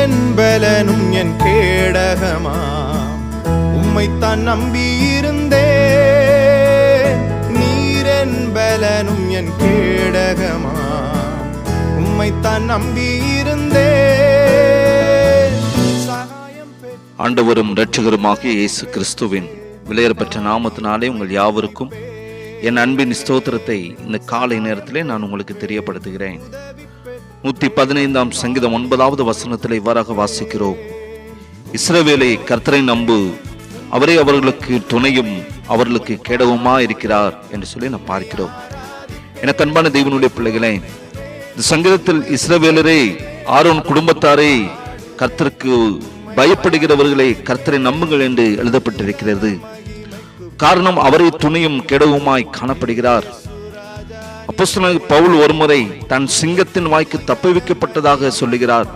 நீரென்பலனும் என் கேடகமா? உம்மைத்தான் நம்பியிருந்தே. நீரன் பலனும் என் கேடகமா? உம்மைத்தான் நம்பியிருந்தே. ஆண்டவரும் இரட்சகருமாகிய இயேசு கிறிஸ்துவின் விலையேறப்பெற்ற நாமத்தினாலே உங்கள் யாவருக்கும் என் அன்பின் ஸ்தோத்திரத்தை இந்த காலை நேரத்திலே நான் உங்களுக்கு தெரியப்படுத்துகிறேன். நூத்தி பதினைந்தாம் சங்கீதம் ஒன்பதாவது வசனத்தில் இவ்வாறாக வாசிக்கிறோம். இஸ்ரவேலை கர்த்தரை நம்பு. அவரே அவர்களுக்கு துணையும் அவர்களுக்கு கேடவுமா இருக்கிறார் என்று சொல்லி நான் பார்க்கிறோம். எனக்கு அன்பான தெய்வனுடைய பிள்ளைகளே இந்த சங்கீதத்தில் இஸ்ரவேலரே ஆரோன் குடும்பத்தாரே கர்த்தருக்கு பயப்படுகிறவர்களை கர்த்தரை நம்புங்கள் என்று எழுதப்பட்டிருக்கிறது. காரணம் அவரை துணையும் கெடவுமாய் காணப்படுகிறார். அப்போஸ்தலன் பவுல் ஒருமுறை தன் சிங்கத்தின் வாய்க்கு தப்புவிக்கப்பட்டதாக சொல்லுகிறார்.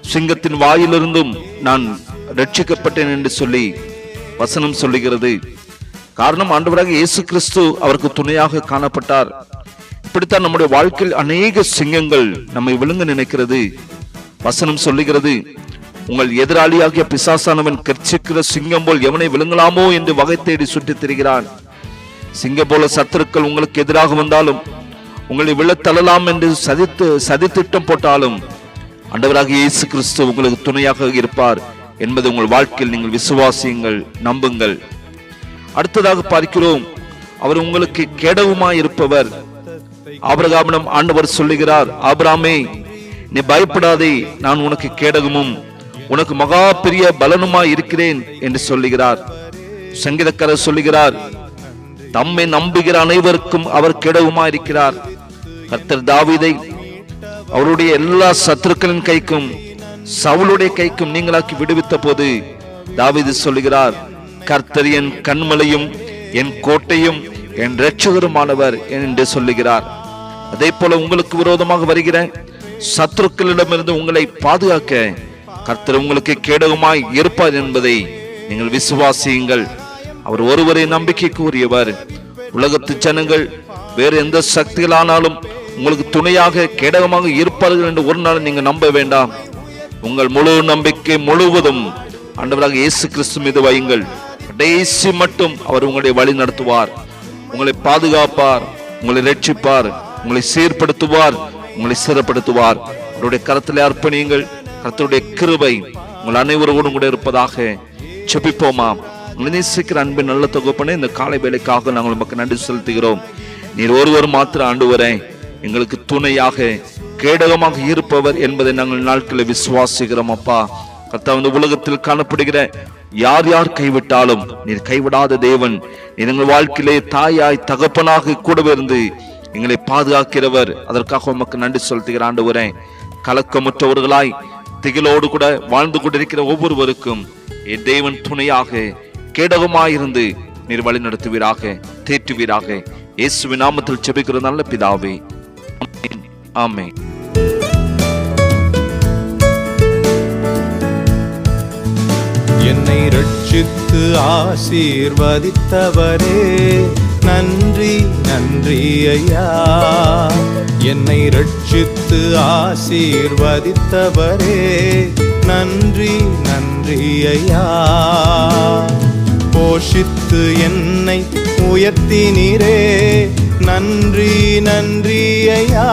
சிங்கத்தின் வாயிலிருந்தும் நான் ரட்சிக்கப்பட்டேன் என்று சொல்லி வசனம் சொல்லுகிறது. காரணம் ஆண்டவராக இயேசு கிறிஸ்து அவருக்கு துணையாக காணப்பட்டார். இப்படித்தான் நம்முடைய வாழ்க்கையில் அநேக சிங்கங்கள் நம்மை விழுங்க நினைக்கிறது. வசனம் சொல்லுகிறது உங்கள் எதிராளியாகிய பிசாசானவன் கர்ச்சிக்கிற சிங்கம் போல் எவனை விழுங்கலாமோ? என்று வகை தேடி சுற்றித் திரிகிறான். சிங்கம் போல சத்துருக்கள் உங்களுக்கு எதிராக வந்தாலும் உங்களை விழத் தள்ளலாம் என்று சதித்து சதித்திட்டம் போட்டாலும் ஆண்டவராக இயேசு கிறிஸ்து உங்களுக்கு துணையாக இருப்பார் என்பது உங்கள் வாழ்க்கையில் நீங்கள் விசுவாசியுங்கள் நம்புங்கள். அடுத்ததாக பார்க்கிறோம் அவர் உங்களுக்கு கேடவுமாய் இருப்பவர். ஆபிரகாமிடம் ஆண்டவர் சொல்லுகிறார் ஆபிராமே நீ பயப்படாதே நான் உனக்கு கேடகமும் உனக்கு மகா பெரிய பலனுமாய் இருக்கிறேன் என்று சொல்லுகிறார். சங்கீதக்காரர் சொல்லுகிறார் தம்மை நம்புகிற அனைவருக்கும் அவர் கெடவுமா இருக்கிறார். கர்த்தர் தாவீதை அவருடைய எல்லா சத்துருக்களின் கைக்கும் சவுளுடைய கைக்கும் நீங்களாக்கி விடுவித்த போது தாவிது சொல்லுகிறார் கர்த்தர் என் கண்மலையும் என் கோட்டையும் என் ரட்சகருமானவர் என்று சொல்லுகிறார். அதே போல உங்களுக்கு விரோதமாக வருகிற சத்துருக்களிடமிருந்து உங்களை பாதுகாக்க கர்த்தர் உங்களுக்கு கேடகமாய் இருப்பார் என்பதை நீங்கள் விசுவாசியுங்கள். அவர் ஒருவரை நம்பிக்கைக்கு உரியவர் உலகத்து ஜனங்கள் வேறு எந்த சக்திகளானாலும் உங்களுக்கு துணையாக கேடகமாக இருப்பார்கள் என்று ஒரு நாள் நீங்கள் நம்ப வேண்டாம். உங்கள் முழு நம்பிக்கை முழுவதும் ஆண்டவராக இயேசு கிறிஸ்து மீது வையுங்கள். கடைசி மட்டும் அவர் உங்களுடைய வழி நடத்துவார். உங்களை பாதுகாப்பார் உங்களை ரட்சிப்பார் உங்களை சீர்படுத்துவார் உங்களை சிறப்படுத்துவார். அவருடைய கரத்தில் அர்ப்பணியுங்கள். கருத்துடைய கிருபை உங்கள் அனைவரோடும் கூட இருப்பதாக செபிப்போமா நேசிக்கிற அன்பின் நல்ல தொகுப்பனே இந்த காலை வேலைக்காக நாங்கள் உமக்கு நன்றி செலுத்துகிறோம். நீர் ஒருவர் மாத்திர ஆண்டு எங்களுக்கு துணையாக கேடகமாக இருப்பவர் என்பதை நாங்கள் நாட்களில் விசுவாசிக்கிறோம் அப்பா. கர்த்தா இந்த உலகத்தில் காணப்படுகிற யார் யார் கைவிட்டாலும் நீர் கைவிடாத தேவன். நீர் எங்கள் வாழ்க்கையிலே தாயாய் தகப்பனாக கூடவே இருந்து எங்களை பாதுகாக்கிறவர். அதற்காக உமக்கு நன்றி செலுத்துகிற ஆண்டு கலக்கமுற்றவர்களாய் திகிலோடு கூட வாழ்ந்து கொண்டிருக்கிற ஒவ்வொருவருக்கும் என் தேவன் துணையாக கேடகமாயிருந்து நீர் வழி நடத்துவீராக தேற்றுவீராக. இயேசுவின் நாமத்தில் செபிக்கிற நல்ல பிதாவே. ஆமென். என்னை ரட்சித்து ஆசீர்வதித்தவரே. நன்றி நன்றி ஐயா. என்னை ரட்சித்து ஆசீர்வதித்தவரே. நன்றி நன்றி ஐயா. போஷித்து என்னை உயர்த்தினீரே. நன்றி நன்றி ஐயா.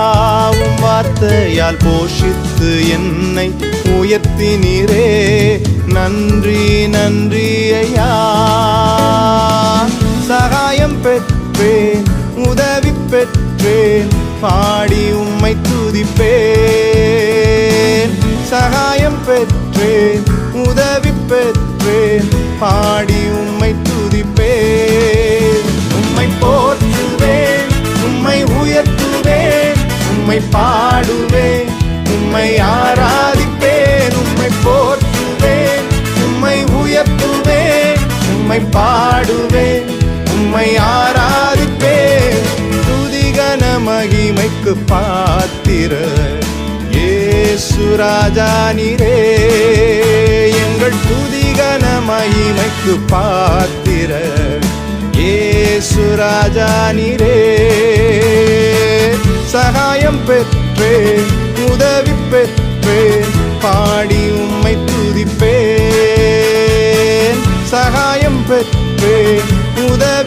வார்த்தையால் போஷித்து என்னை உயர்த்தினீரே. நன்றி நன்றி ஐயா. சகாயம் பெற்றேன் உதவி பெற்றேன் பாடி உம்மை துதிப்பேன். சகாயம் பெற்றேன் உதவி பெற்றேன் பாடி உம்மை துதிப்பேன். உம்மை போற்றுவேன் உம்மை உயர்த்துவேன் உம்மை பா பாடுவேன் உம்மை ஆராதிப்பேன் உம்மை போற்றுவேன் உம்மை உயர்த்துவேன் உம்மை பாடுவேன் உம்மை ஆராதிப்பேன் துதிகன மகிமைக்கு பாத்திர. ஏசுராஜா நீரே எங்கள் துதிகன மகிமைக்கு பாத்திர. ஏசுராஜா நீரே. சகாயம் பெற்றேன் உதவி பெற்றேன் பாடி உம்மை துதிப்பேன். சகாயம் பெற்றேன் உதவி